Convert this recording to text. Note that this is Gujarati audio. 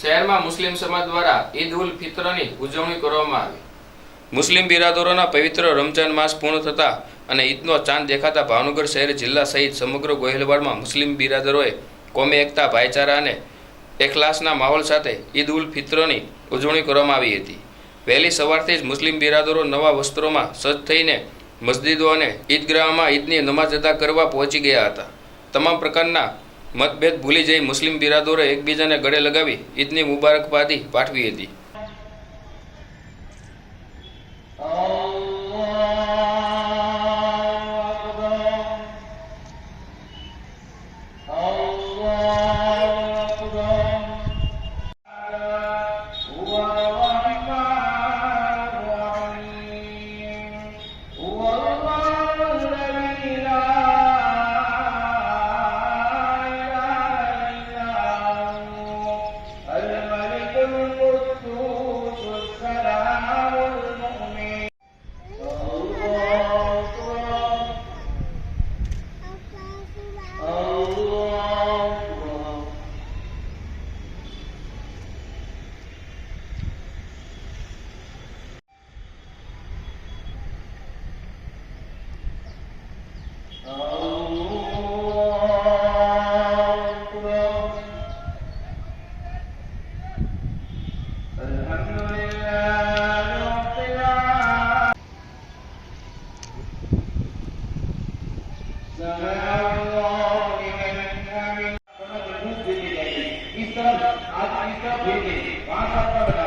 શહેરમાં મુસ્લિમ સમાજ દ્વારા ઈદ ઉલ ફિત્રની ઉજવણી કરવામાં આવી. મુસ્લિમ બિરાદરોના પવિત્ર રમજાન માસ પૂર્ણ થતા અને ઈદનો ચાંદ દેખાતા ભાવનગર શહેર જિલ્લા સહિત સમગ્ર ગોહિલવાડમાં મુસ્લિમ બિરાદરોએ કોમી એકતા, ભાઈચારા અને એખલાસના માહોલ સાથે ઈદ ઉલ ફિત્રની ઉજવણી કરવામાં આવી હતી. વહેલી સવારથી જ મુસ્લિમ બિરાદરો નવા વસ્ત્રોમાં સજ્જ થઈને મસ્જિદો અને ઈદગાહમાં ઈદની નમાઝ અદા કરવા પહોંચી ગયા હતા. તમામ પ્રકારના મતભેદ ભૂલી જઈ મુસ્લિમ બિરાદોરે એકબીજાને ગળે લગાવી ઈદની મુબારકબાદી પાઠવી હતી. इस तरफ़ आप इस तरफ़ भेजें वहाँ से आपका बना